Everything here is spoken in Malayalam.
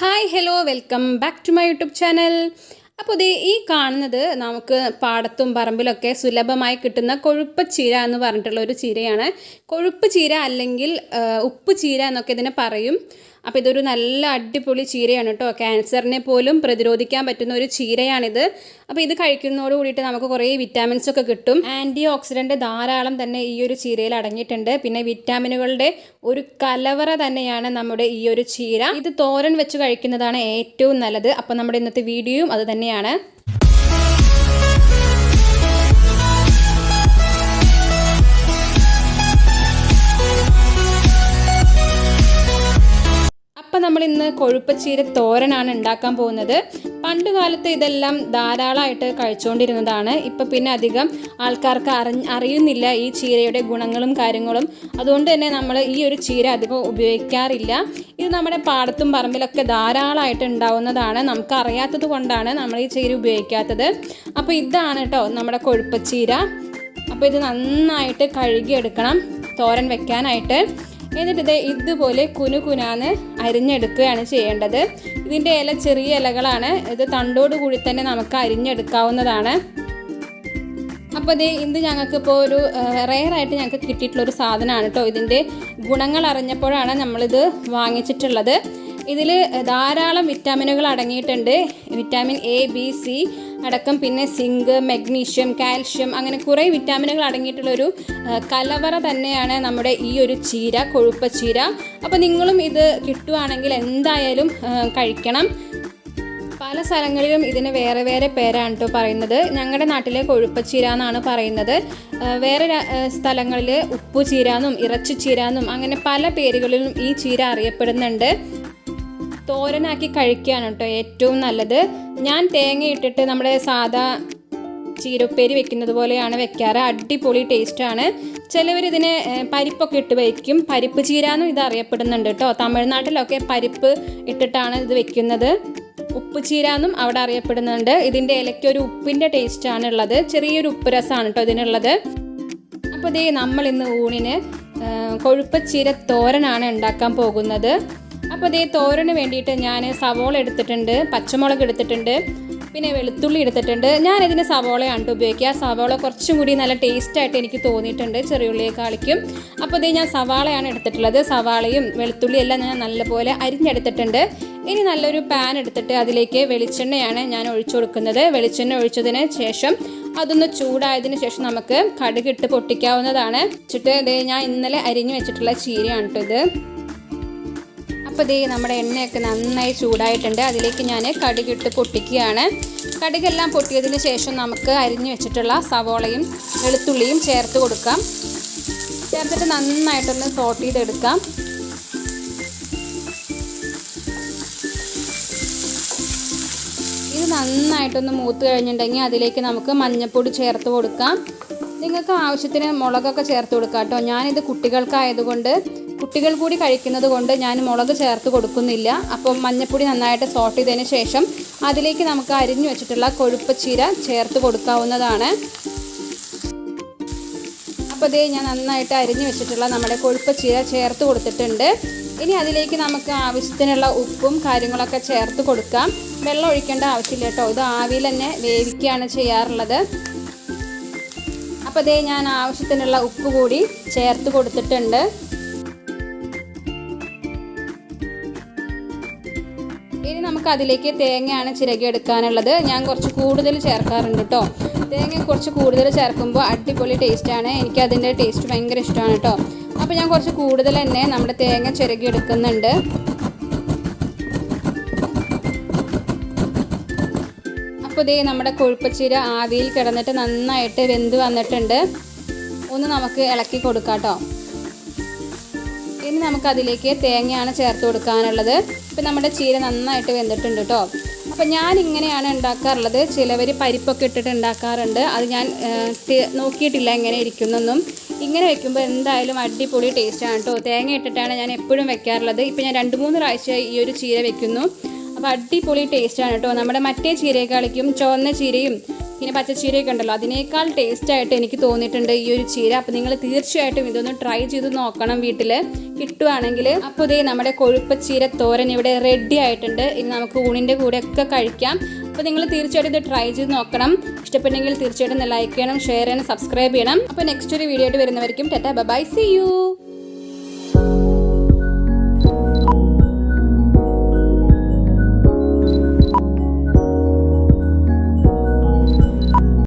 Hi hello welcome back to my YouTube channel അപ്പോൾ ഇത് ഈ കാണുന്നത് നമുക്ക് പാടത്തും പറമ്പിലൊക്കെ സുലഭമായി കിട്ടുന്ന കൊഴുപ്പ് ചീര എന്ന് പറഞ്ഞിട്ടുള്ള ഒരു ചീരയാണ്. കൊഴുപ്പ് ചീര അല്ലെങ്കിൽ ഉപ്പ് ചീര എന്നൊക്കെ ഇതിനെ പറയും. അപ്പോൾ ഇതൊരു നല്ല അടിപൊളി ചീരയാണ് കേട്ടോ. ക്യാൻസറിനെ പോലും പ്രതിരോധിക്കാൻ പറ്റുന്ന ഒരു ചീരയാണിത്. അപ്പോൾ ഇത് കഴിക്കുന്നതോട് കൂടിയിട്ട് നമുക്ക് കുറേ വിറ്റാമിൻസ് ഒക്കെ കിട്ടും. ആന്റി ഓക്സിഡന്റ് ധാരാളം തന്നെ ഈ ഒരു ചീരയിൽ അടങ്ങിയിട്ടുണ്ട്. പിന്നെ വിറ്റാമിനുകളുടെ ഒരു കലവറ തന്നെയാണ് നമ്മുടെ ഈ ഒരു ചീര. ഇത് തോരൻ വെച്ച് കഴിക്കുന്നതാണ് ഏറ്റവും നല്ലത്. അപ്പോൾ നമ്മുടെ ഇന്നത്തെ വീഡിയോയും അത് തന്നെയാണ്. അപ്പം നമ്മൾ ഇന്ന് കൊഴുപ്പച്ചീര തോരനാണ് ഉണ്ടാക്കാൻ പോകുന്നത്. പണ്ട് കാലത്ത് ഇതെല്ലാം ധാരാളമായിട്ട് കഴിച്ചുകൊണ്ടിരുന്നതാണ്. ഇപ്പം പിന്നെ അധികം ആൾക്കാർക്ക് അറി അറിയുന്നില്ല ഈ ചീരയുടെ ഗുണങ്ങളും കാര്യങ്ങളും. അതുകൊണ്ട് തന്നെ നമ്മൾ ഈ ഒരു ചീര അധികം ഉപയോഗിക്കാറില്ല. ഇത് നമ്മുടെ പാടത്തും പറമ്പിലൊക്കെ ധാരാളമായിട്ട് ഉണ്ടാവുന്നതാണ്. നമുക്ക് അറിയാത്തത് കൊണ്ടാണ് നമ്മൾ ഈ ചീര ഉപയോഗിക്കാത്തത്. അപ്പോൾ ഇതാണ് കേട്ടോ നമ്മുടെ കൊഴുപ്പച്ചീര. അപ്പോൾ ഇത് നന്നായിട്ട് കഴുകിയെടുക്കണം തോരൻ വെക്കാനായിട്ട്. എന്നിട്ട് ഇത് ഇതുപോലെ കുനു കുനാന്ന് അരിഞ്ഞെടുക്കുകയാണ് ചെയ്യേണ്ടത്. ഇതിന്റെ ഇല ചെറിയ ഇലകളാണ്. ഇത് തണ്ടോട് കൂടി തന്നെ നമുക്ക് അരിഞ്ഞെടുക്കാവുന്നതാണ്. അപ്പോൾ ഇത് ഇത് ഞങ്ങൾക്ക് ഇപ്പോൾ ഒരു റെയറായിട്ട് ഞങ്ങൾക്ക് കിട്ടിയിട്ടുള്ളൊരു സാധനമാണ് കേട്ടോ ഇതിന്റെ ഗുണങ്ങൾ അറിഞ്ഞപ്പോഴാണ് നമ്മളിത് വാങ്ങിച്ചിട്ടുള്ളത്. ഇതിൽ ധാരാളം വിറ്റാമിനുകൾ അടങ്ങിയിട്ടുണ്ട്. വിറ്റാമിൻ എ ബി സി അടക്കം പിന്നെ സിങ്ക് മഗ്നീഷ്യം കാൽഷ്യം അങ്ങനെ കുറേ വിറ്റാമിനുകൾ അടങ്ങിയിട്ടുള്ളൊരു കലവറ തന്നെയാണ് നമ്മുടെ ഈ ഒരു ചീര കൊഴുപ്പ ചീര. അപ്പോൾ നിങ്ങളും ഇത് കിട്ടുവാണെങ്കിൽ എന്തായാലും കഴിക്കണം. പല സ്ഥലങ്ങളിലും ഇതിന് വേറെ വേറെ പേരാണ് കേട്ടോ പറയുന്നത്. ഞങ്ങളുടെ നാട്ടിലെ കൊഴുപ്പച്ചീര എന്നാണ് പറയുന്നത്. വേറെ സ്ഥലങ്ങളിൽ ഉപ്പു ചീരാന്നും ഇറച്ചി ചീരാന്നും അങ്ങനെ പല പേരുകളിലും ഈ ചീര അറിയപ്പെടുന്നുണ്ട്. തോരനാക്കി കഴിക്കുകയാണ് കേട്ടോ ഏറ്റവും നല്ലത്. ഞാൻ തേങ്ങ ഇട്ടിട്ട് നമ്മുടെ സാധാ ചീരപ്പേരി വെക്കുന്നത് പോലെയാണ് വെക്കാറ്. അടിപൊളി ടേസ്റ്റാണ് ചിലവർ ഇതിനെ പരിപ്പൊക്കെ ഇട്ട് വയ്ക്കും പരിപ്പ് ചീരാന്നും ഇത് അറിയപ്പെടുന്നുണ്ട് കേട്ടോ. തമിഴ്നാട്ടിലൊക്കെ പരിപ്പ് ഇട്ടിട്ടാണ് ഇത് വെക്കുന്നത്. ഉപ്പ് ചീരാന്നും അവിടെ അറിയപ്പെടുന്നുണ്ട്. ഇതിന്റെ ഇലയ്ക്ക് ഒരു ഉപ്പിന്റെ ടേസ്റ്റാണ് ഉള്ളത്. ചെറിയൊരു ഉപ്പ് രസമാണ് കേട്ടോ ഇതിനുള്ളത്. അപ്പോൾ ദേ നമ്മൾ ഇന്ന് ഊണിന് കൊഴുപ്പ് കൊഴുപ്പച്ചീര തോരനാണ് ഉണ്ടാക്കാൻ പോകുന്നത്. അപ്പോൾ ദേ തോരന് വേണ്ടിയിട്ട് ഞാൻ സവോള എടുത്തിട്ടുണ്ട് പച്ചമുളക് എടുത്തിട്ടുണ്ട് പിന്നെ വെളുത്തുള്ളി എടുത്തിട്ടുണ്ട്. ഞാൻ ഇതിന് സവോളയാണ് ഉപയോഗിക്കുക. സവോള കുറച്ചും കൂടി നല്ല ടേസ്റ്റായിട്ട് എനിക്ക് തോന്നിയിട്ടുണ്ട് ചെറിയുള്ളിയേക്കാളിക്കും അപ്പോൾ ദേ ഞാൻ സവാളയാണ് എടുത്തിട്ടുള്ളത്. സവാളയും വെളുത്തുള്ളിയും എല്ലാം ഞാൻ നല്ലപോലെ അരിഞ്ഞെടുത്തിട്ടുണ്ട്. ഇനി നല്ലൊരു പാൻ എടുത്തിട്ട് അതിലേക്ക് വെളിച്ചെണ്ണയാണ് ഞാൻ ഒഴിച്ചു കൊടുക്കുന്നത്. വെളിച്ചെണ്ണ ഒഴിച്ചതിന് ശേഷം അതൊന്ന് ചൂടായതിന് ശേഷം നമുക്ക് കടുകിട്ട് പൊട്ടിക്കാവുന്നതാണ്. വെച്ചിട്ട് ഇതേ ഞാൻ ഇന്നലെ അരിഞ്ഞു വെച്ചിട്ടുള്ള ചീരയാണ് കേട്ടോ ഇത്. അപ്പോൾ ദേ നമ്മുടെ എണ്ണയൊക്കെ നന്നായി ചൂടായിട്ടുണ്ട്. അതിലേക്ക് ഞാൻ കടുകിട്ട് പൊട്ടിക്കുകയാണ്. കടുകെല്ലാം പൊട്ടിയതിന് ശേഷം നമുക്ക് അരിഞ്ഞു വെച്ചിട്ടുള്ള സവോളയും വെളുത്തുള്ളിയും ചേർത്ത് കൊടുക്കാം. ചേർത്തിട്ട് നന്നായിട്ടൊന്ന് സോട്ട് ചെയ്തെടുക്കാം. ഇത് നന്നായിട്ടൊന്ന് മൂത്ത് കഴിഞ്ഞിട്ടുണ്ടെങ്കിൽ അതിലേക്ക് നമുക്ക് മഞ്ഞൾപ്പൊടി ചേർത്ത് കൊടുക്കാം. നിങ്ങൾക്ക് ആവശ്യത്തിന് മുളകൊക്കെ ചേർത്ത് കൊടുക്കാം കേട്ടോ. ഞാനിത് കുട്ടികൾക്കായതുകൊണ്ട് കുട്ടികൾ കൂടി കഴിക്കുന്നത് കൊണ്ട് ഞാൻ മുളക് ചേർത്ത് കൊടുക്കുന്നില്ല. അപ്പോൾ മഞ്ഞൾപ്പൊടി നന്നായിട്ട് സോട്ട് ചെയ്തതിന് ശേഷം അതിലേക്ക് നമുക്ക് അരിഞ്ഞു വെച്ചിട്ടുള്ള കൊഴുപ്പച്ചീര ചേർത്ത് കൊടുക്കാവുന്നതാണ്. അപ്പോൾ ഇതേ ഞാൻ നന്നായിട്ട് അരിഞ്ഞു വെച്ചിട്ടുള്ള നമ്മുടെ കൊഴുപ്പച്ചീര ചേർത്ത് കൊടുത്തിട്ടുണ്ട്. ഇനി അതിലേക്ക് നമുക്ക് ആവശ്യത്തിനുള്ള ഉപ്പും കാര്യങ്ങളൊക്കെ ചേർത്ത് കൊടുക്കാം. വെള്ളം ഒഴിക്കേണ്ട ആവശ്യമില്ല കേട്ടോ. ഇത് ആവിയിൽ തന്നെ വേവിക്കുകയാണ് ചെയ്യാറുള്ളത്. അപ്പോൾ ഇതേ ഞാൻ ആവശ്യത്തിനുള്ള ഉപ്പ് കൂടി ചേർത്ത് കൊടുത്തിട്ടുണ്ട്. നമുക്ക് അതിലേക്ക് തേങ്ങയാണ് ചിരകിയെടുക്കാനുള്ളത് ഞാൻ കുറച്ച് കൂടുതൽ ചേർക്കാറുണ്ട് കേട്ടോ തേങ്ങ കുറച്ച് കൂടുതൽ ചേർക്കുമ്പോൾ അടിപൊളി ടേസ്റ്റാണ് എനിക്ക് അതിന്റെ ടേസ്റ്റ് ഭയങ്കര ഇഷ്ടമാണ് കേട്ടോ അപ്പോൾ ഞാൻ കുറച്ച് കൂടുതൽ തന്നെ നമ്മുടെ തേങ്ങ ചിരകി എടുക്കുന്നുണ്ട്. അപ്പോൾ ഇതേ നമ്മുടെ കൊഴുപ്പച്ചീര ആവിയിൽ കിടന്നിട്ട് നന്നായിട്ട് വെന്ത് വന്നിട്ടുണ്ട്. ഒന്ന് നമുക്ക് ഇളക്കി കൊടുക്കാം കേട്ടോ ഇനി നമുക്കതിലേക്ക് തേങ്ങയാണ് ചേർത്ത് കൊടുക്കാനുള്ളത്. ഇപ്പം നമ്മുടെ ചീര നന്നായിട്ട് വെന്തിട്ടുണ്ട് കേട്ടോ അപ്പം ഞാൻ ഇങ്ങനെയാണ് ഉണ്ടാക്കാറുള്ളത്. ചിലവർ പരിപ്പൊക്കെ ഇട്ടിട്ട് ഉണ്ടാക്കാറുണ്ട്. അത് ഞാൻ നോക്കിയിട്ടില്ല എങ്ങനെ ഇരിക്കുന്നൊന്നും. ഇങ്ങനെ വെക്കുമ്പോൾ എന്തായാലും അടിപൊളി ടേസ്റ്റാണ് കേട്ടോ തേങ്ങ ഇട്ടിട്ടാണ് ഞാൻ എപ്പോഴും വെക്കാറുള്ളത്. ഇപ്പം ഞാൻ രണ്ട് മൂന്ന് പ്രാവശ്യം ഈ ഒരു ചീര വെക്കുന്നു. അപ്പോൾ അടിപൊളി ടേസ്റ്റാണ് കേട്ടോ നമ്മുടെ മറ്റേ ചീരയെക്കാളിക്കും ചുവന്ന ചീരയും പിന്നെ പച്ചച്ചീരയൊക്കെ ഉണ്ടല്ലോ അതിനേക്കാൾ ടേസ്റ്റ് ആയിട്ട് എനിക്ക് തോന്നിയിട്ടുണ്ട് ഈ ഒരു ചീര. അപ്പോൾ നിങ്ങൾ തീർച്ചയായിട്ടും ഇതൊന്ന് ട്രൈ ചെയ്ത് നോക്കണം വീട്ടിൽ കിട്ടുവാണെങ്കിൽ അപ്പോൾ ഇതേ നമ്മുടെ കൊഴുപ്പച്ചീര തോരൻ ഇവിടെ റെഡി ആയിട്ടുണ്ട്. ഇനി നമുക്ക് ഊണിന്റെ കൂടെ ഒക്കെ കഴിക്കാം. അപ്പോൾ നിങ്ങൾ തീർച്ചയായിട്ടും ഇത് ട്രൈ ചെയ്ത് നോക്കണം. ഇഷ്ടപ്പെട്ടെങ്കിൽ തീർച്ചയായിട്ടും ലൈക്ക് ചെയ്യണം ഷെയർ ചെയ്യണം സബ്സ്ക്രൈബ് ചെയ്യണം. അപ്പോൾ നെക്സ്റ്റ് ഒരു വീഡിയോ ആയിട്ട് വരുന്നവർക്കും ടെറ്റാ ബൈ സി യു